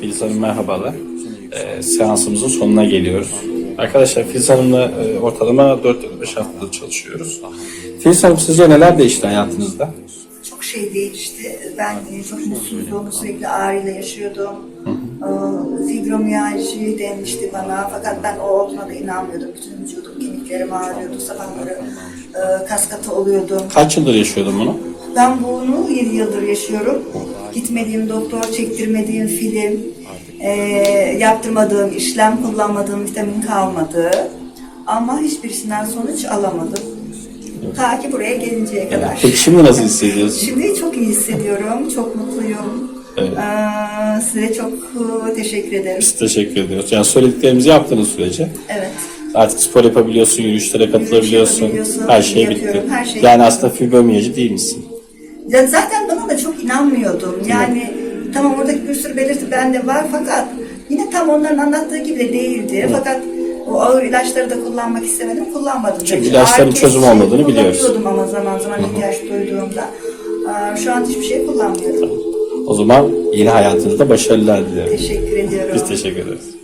Filiz Hanım merhabalar. Ee, seansımızın sonuna geliyoruz. Arkadaşlar Filiz Hanım'la e, ortalama 4 ya da 5 haftadır çalışıyoruz. Filiz Hanım sizce neler değişti hayatınızda? Çok şey değişti. Ben e, çok mutsuzdum. Sürekli ağrıyla yaşıyordum. Ee, Fibromiyalji denmişti bana. Fakat ben o olduğuna da inanmıyordum. Bütün vücudum, kemiklerim ağrıyordu. Sabahları e, kas katı oluyordum. Kaç yıldır yaşıyordun bunu? Ben bunu 7 yıldır yaşıyorum. Gitmediğim doktor, çektirmediğim film, e, yaptırmadığım işlem, kullanmadığım vitamin kalmadı. Ama hiçbirisinden sonuç alamadım. Ta ki buraya gelinceye kadar. Peki şimdi nasıl hissediyorsun? Şimdi çok iyi hissediyorum, çok mutluyum. Evet. Ee, size çok e, teşekkür ederim. Biz teşekkür ediyoruz. Yani söylediklerimizi yaptığınız sürece Evet. artık spor yapabiliyorsun, yürüyüşlere katılabiliyorsun. yapabiliyorsun, Her şey bitti. her şey Yani aslında fibromiyacı değil misin? Ya zaten bana da çok inanmıyordum. Yani tamam oradaki bir sürü belirti bende var fakat yine tam onların anlattığı gibi de değildi. Fakat o ağır ilaçları da kullanmak istemedim, kullanmadım. Çünkü ilaçların çözüm kesici olmadığını biliyoruz. Kullanıyordum ama zaman zaman ihtiyaç duyduğumda. Aa, Şu an hiçbir şey kullanmıyorum. O zaman yeni hayatınızda başarılar dilerim. Teşekkür ediyorum. Biz teşekkür ederiz.